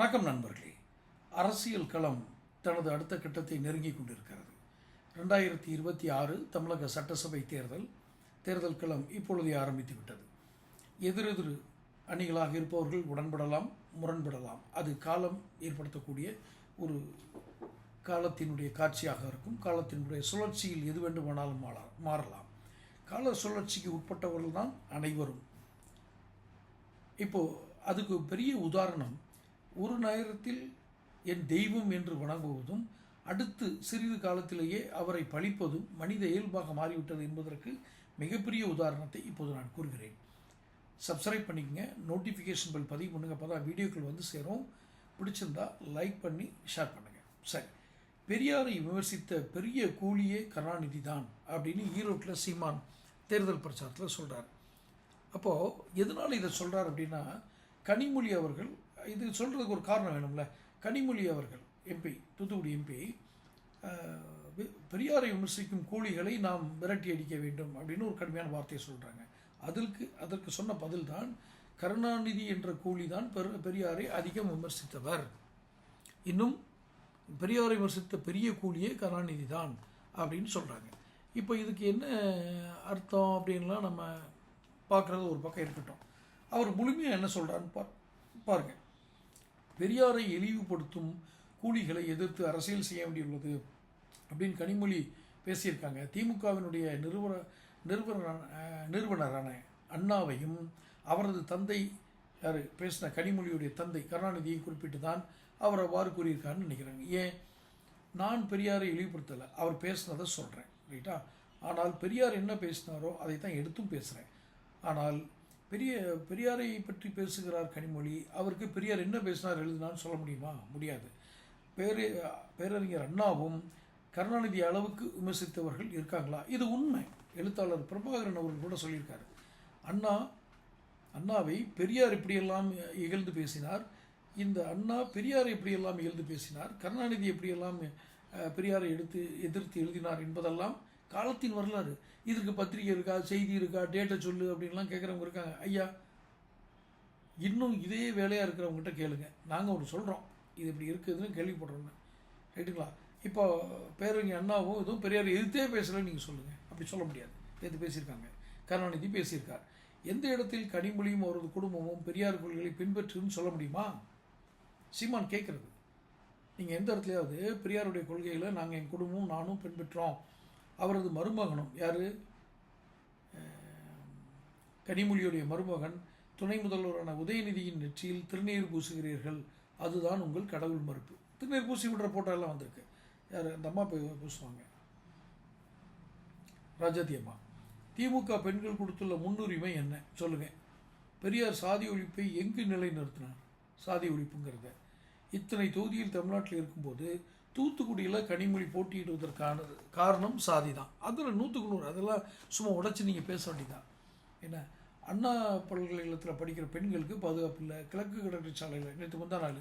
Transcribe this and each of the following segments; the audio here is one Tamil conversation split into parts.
வணக்கம் நண்பர்களே. அரசியல் களம் தனது அடுத்த கட்டத்தை நெருங்கி கொண்டிருக்கிறது. ரெண்டாயிரத்தி இருபத்தி ஆறு தமிழக சட்டசபை தேர்தல் தேர்தல் களம் இப்பொழுதே ஆரம்பித்து விட்டது. எதிரெதிர் அணிகளாக இருப்பவர்கள் உடன்படலாம் முரண்படலாம். அது காலம் ஏற்படுத்தக்கூடிய ஒரு காலத்தினுடைய காட்சியாக இருக்கும். காலத்தினுடைய சுழற்சியில் எது வேண்டுமானாலும் மாறலாம் மாறலாம். கால சுழற்சிக்கு உட்பட்டவர்கள் தான் அனைவரும். இப்போது அதுக்கு பெரிய உதாரணம் ஒரு நேரத்தில் என் தெய்வம் என்று வணங்குவதும் அடுத்து சிறிது காலத்திலேயே அவரை பழிப்பதும் மனித இயல்பாக மாறிவிட்டது என்பதற்கு மிகப்பெரிய உதாரணத்தை இப்போது நான் கூறுகிறேன். சப்ஸ்கிரைப் பண்ணிக்கங்க. நோட்டிஃபிகேஷன் பெல் பதிவு பண்ணுங்கள் அப்போ தான் வீடியோக்கள் வந்து சேரும். பிடிச்சிருந்தா லைக் பண்ணி ஷேர் பண்ணுங்கள் சரி. பெரியாரை விமர்சித்த பெரிய கூலியே கருணாநிதி தான் அப்படின்னு ஈரோட்டில் சீமான் தேர்தல் பிரச்சாரத்தில் சொல்கிறார் அப்போது எதனால் இதை சொல்கிறார் அப்படின்னா கனிமொழி அவர்கள் இது சொல்கிறதுக்கு ஒரு காரணம் வேணும்ல. கனிமொழி அவர்கள் எம்பி தூத்துக்குடி எம்பி பெரியாரை விமர்சிக்கும் கூலிகளை நாம் விரட்டி அடிக்க வேண்டும் அப்படின்னு ஒரு கடுமையான வார்த்தையை சொல்கிறாங்க அதற்கு அதற்கு சொன்ன பதில் தான் கருணாநிதி என்ற கூலி தான் பெரு பெரியாரை அதிகம் விமர்சித்தவர். இன்னும் பெரியாரை விமர்சித்த பெரிய கூலியே கருணாநிதி தான் அப்படின்னு சொல்கிறாங்க இப்போ இதுக்கு என்ன அர்த்தம் அப்படின்லாம் நம்ம பார்க்குறது ஒரு பக்கம் இருக்கட்டும். அவர் முழுமையாக என்ன சொல்கிறான்னு பார் பாருங்கள் பெரியாரை இழிவுபடுத்தும் கூலிகளை எதிர்த்து அரசியல் செய்ய வேண்டியுள்ளது அப்படின்னு கனிமொழி பேசியிருக்காங்க. திமுகவினுடைய நிறுவன நிறுவன நிறுவனரான அண்ணாவையும் அவரது தந்தை யார் பேசின கனிமொழியுடைய தந்தை கருணாநிதியை குறிப்பிட்டு தான் அவர் அவ்வாறு கூறியிருக்காருன்னு நினைக்கிறாங்க. ஏன்? நான் பெரியாரை இழிவுபடுத்தலை அவர் பேசினதை சொல்கிறேன் ரைட்டா? ஆனால் பெரியார் என்ன பேசினாரோ அதை தான் எடுத்தும் பேசுகிறேன் ஆனால் பெரிய பெரியாரை பற்றி பேசுகிறார் கனிமொழி. அவருக்கு பெரியார் என்ன பேசினார் எழுதினான்னு சொல்ல முடியுமா? முடியாது. பேரு பேரறிஞர் அண்ணாவும் கருணாநிதி அளவுக்கு விமர்சித்தவர்கள் இருக்காங்களா? இது உண்மை. எழுத்தாளர் பிரபாகரன் அவர்கள் கூட சொல்லியிருக்காரு. அண்ணா அண்ணாவை பெரியார் எப்படியெல்லாம் இகழ்ந்து பேசினார்? இந்த அண்ணா பெரியார் எப்படியெல்லாம் இகழ்ந்து பேசினார்? கருணாநிதி எப்படியெல்லாம் பெரியாரை எடுத்து எதிர்த்து எழுதினார் என்பதெல்லாம் காலத்தின் வரலாறு. இதற்கு பத்திரிகை இருக்கா செய்தி இருக்கா டேட்டை சொல்லு அப்படின்லாம் கேட்குறவங்க இருக்காங்க. ஐயா இன்னும் இதே வேலையாக இருக்கிறவங்ககிட்ட கேளுங்க. நாங்கள் ஒன்று சொல்கிறோம் இது இப்படி இருக்குதுன்னு கேள்விப்படுறோன்னு ரைட்டுங்களா இப்போ பேரறிஞர் அண்ணாவும் எதுவும் பெரியார் எதிர்த்தே பேசலைன்னு நீங்கள் சொல்லுங்கள் அப்படி சொல்ல முடியாது. எது பேசியிருக்காங்க. கருணாநிதி பேசியிருக்கார். எந்த இடத்தில் கனிமொழியும் அவரது குடும்பமும் பெரியார் கொள்கைகளை பின்பற்றுன்னு சொல்ல முடியுமா? சீமான் கேட்குறது நீங்கள் எந்த இடத்துலையாவது பெரியாருடைய கொள்கைகளை நாங்கள் என் குடும்பமும் நானும் பின்பற்றோம். அவரது மருமகனும் யார்? கனிமொழியுடைய மருமகன் துணை முதல்வரான உதயநிதியின் நெற்றியில் திருநீர் பூசுகிறீர்கள் அதுதான் உங்கள் கடவுள் மறுப்பு. திருநீர் பூசி விடுற போட்டோ எல்லாம் வந்திருக்கு. யார்? அந்த அம்மா போய் பூசுவாங்க. ராஜாதி அம்மா. திமுக பெண்கள் கொடுத்துள்ள முன்னுரிமை என்ன? சொல்லுங்கள் பெரியார் சாதி ஒழிப்பை எங்கு நிலைநிறுத்தினார்? சாதி ஒழிப்புங்கிறத. இத்தனை தொகுதியில் தமிழ்நாட்டில் இருக்கும்போது தூத்துக்குடியில் கனிமொழி போட்டியிடுவதற்கான காரணம் சாதி தான் அதில் நூற்றுக்கு நூறு அதெல்லாம் சும்மா உடச்சி நீங்கள் பேச வேண்டியதான் என்ன? அண்ணா பல்கலைக்கழகத்தில் படிக்கிற பெண்களுக்கு பாதுகாப்பு இல்லை கிழக்கு கடற்கரை சாலையில் நேற்று முந்தா நாள்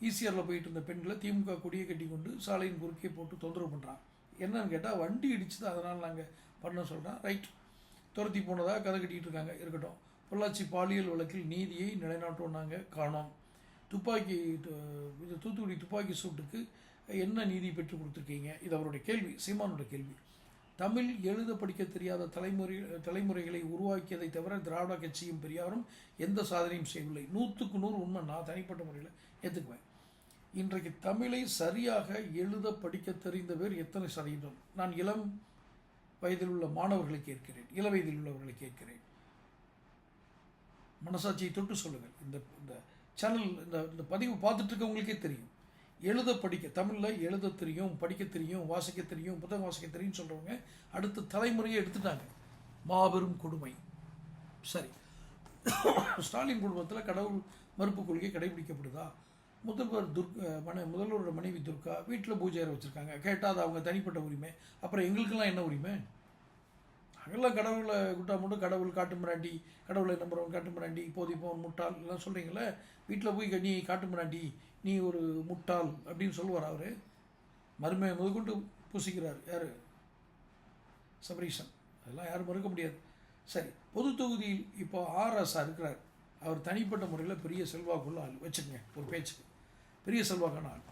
ஈசிஆரில் போயிட்டு இருந்த பெண்களை திமுக கொடியை கட்டி கொண்டு சாலையின் குறுக்கே போட்டு தொந்தரவு பண்ணுறான் என்னன்னு கேட்டால் வண்டி இடிச்சுது அதனால் நாங்கள் பண்ண சொல்கிறோம் ரைட் துரத்தி போனதாக கதை கட்டிகிட்டு இருக்காங்க இருக்கட்டும். பொள்ளாச்சி பாலியல் வழக்கில் நீதியை நிலைநாட்டோம் நாங்கள் காணோம். துப்பாக்கி இது தூத்துக்குடி துப்பாக்கி சூட்டுக்கு என்ன நீதி பெற்றுக் கொடுத்துருக்கீங்க? இது அவருடைய கேள்வி சீமானுடைய கேள்வி. தமிழ் எழுத படிக்க தெரியாத தலைமுறை தலைமுறைகளை உருவாக்கியதை தவிர திராவிட கட்சியும் பெரியாரும் எந்த சாதனையும் செய்யவில்லை. நூற்றுக்கு நூறு உண்மை. நான் தனிப்பட்ட முறையில் ஏற்றுக்குவேன் இன்றைக்கு தமிழை சரியாக எழுத படிக்க தெரிந்த பேர் எத்தனை சதவீதம்? நான் இளம் வயதில் உள்ள மாணவர்களை கேட்கிறேன். இள வயதில் உள்ளவர்களை கேட்கிறேன். மனசாட்சியை தொட்டு சொல்லுங்கள். இந்த இந்த சேனல் இந்த இந்த பதிவு பார்த்துட்டு இருக்கவங்களுக்கே தெரியும். எழுத படிக்க தமிழில் எழுத தெரியும் படிக்க தெரியும் வாசிக்க தெரியும் புத்தகம் வாசிக்க தெரியும்னு சொல்கிறவங்க அடுத்த தலைமுறையை எடுத்துட்டாங்க. மாபெரும் கொடுமை. சரி. ஸ்டாலின் குடும்பத்தில் கடவுள் மறுப்பு கொள்கை கடைபிடிக்கப்படுதா? முதல்வர் துர்கா மன முதல்வரோட மனைவி துர்கா வீட்டில் பூஜை வச்சுருக்காங்க. கேட்டால் அது அவங்க தனிப்பட்ட உரிமை. அப்புறம் எங்களுக்கெல்லாம் என்ன உரிமை? அங்கெல்லாம் கடவுளை குட்டா மட்டும் கடவுள் காட்டு மிராண்டி கடவுளை நம்புறவன் காட்டு மிராண்டி போதிப்பவன் முட்டாள் எல்லாம் சொல்கிறீங்களே வீட்டில் போய் நீ காட்டு மிராண்டி நீ ஒரு முட்டாள் அப்படின்னு சொல்லுவார் அவர். மருமையை முதற்கொண்டு பூசிக்கிறார். யார்? சபரீஷன் அதெல்லாம் யாரும் மறுக்க முடியாது. சரி பொது தொகுதியில் இப்போ ஆர்எஸ்ஆர் இருக்கிறார். அவர் தனிப்பட்ட முறையில் பெரிய செல்வாக்குள்ள ஆள். வச்சுக்கங்க ஒரு பேச்சுக்கு. பெரிய செல்வாக்கான ஆள்.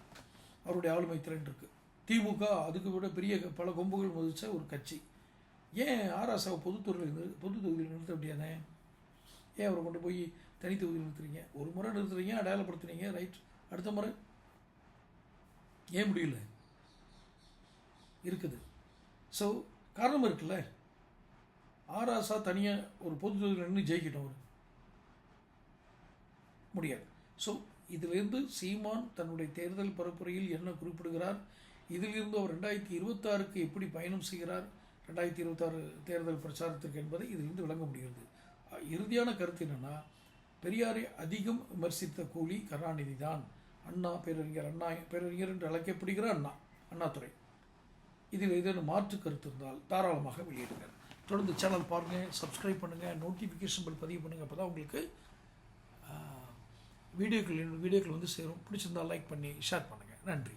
அவருடைய ஆளுமை திறன் இருக்குது திமுக அதுக்கு விட பெரிய பல கொம்புகள் மதிச்ச ஒரு கட்சி. ஏன் ஆராசாவை பொதுத்துறையில் நிறு பொது தொகுதியில் நிறுத்த முடியாதே? ஏன் அவரை கொண்டு போய் தனி தொகுதியில் நிறுத்துறீங்க? ஒரு முறை நிறுத்துறீங்க அடையாளப்படுத்துறீங்க ரைட். அடுத்த முறை. ஏன் முடியல? இருக்குது. ஸோ காரணம் இருக்குல்ல? ஆராசா தனியாக ஒரு பொது நின்று ஜெயிக்கட்டும் அவர். முடியாது. ஸோ இதிலிருந்து சீமான் தன்னுடைய தேர்தல் பரப்புரையில் என்ன குறிப்பிடுகிறார்? இதிலிருந்து அவர் ரெண்டாயிரத்தி இருபத்தாறுக்கு எப்படி பயணம் செய்கிறார்? ரெண்டாயிரத்தி இருபத்தாறு தேர்தல் பிரச்சாரத்திற்கு என்பதை இதிலிருந்து விளங்க முடிகிறது. இறுதியான கருத்து என்னென்னா பெரியாரை அதிகம் விமர்சித்த கூலி கருணாநிதி தான் அண்ணா பேரறிஞர் அண்ணா பேரறிஞர் என்று அழைக்கப்படுகிற அண்ணா அண்ணாதுரை. இதில் ஏதேனும் மாற்று கருத்து இருந்தால் தாராளமாக வெளியிடுங்க. தொடர்ந்து சேனல் பாருங்கள் சப்ஸ்கிரைப் பண்ணுங்கள் நோட்டிஃபிகேஷன் பில் பதிவு பண்ணுங்கள் அப்போ தான் உங்களுக்கு வீடியோக்கள் வீடியோக்கள் வந்து சேரும். பிடிச்சிருந்தால் லைக் பண்ணி ஷேர் பண்ணுங்கள் நன்றி.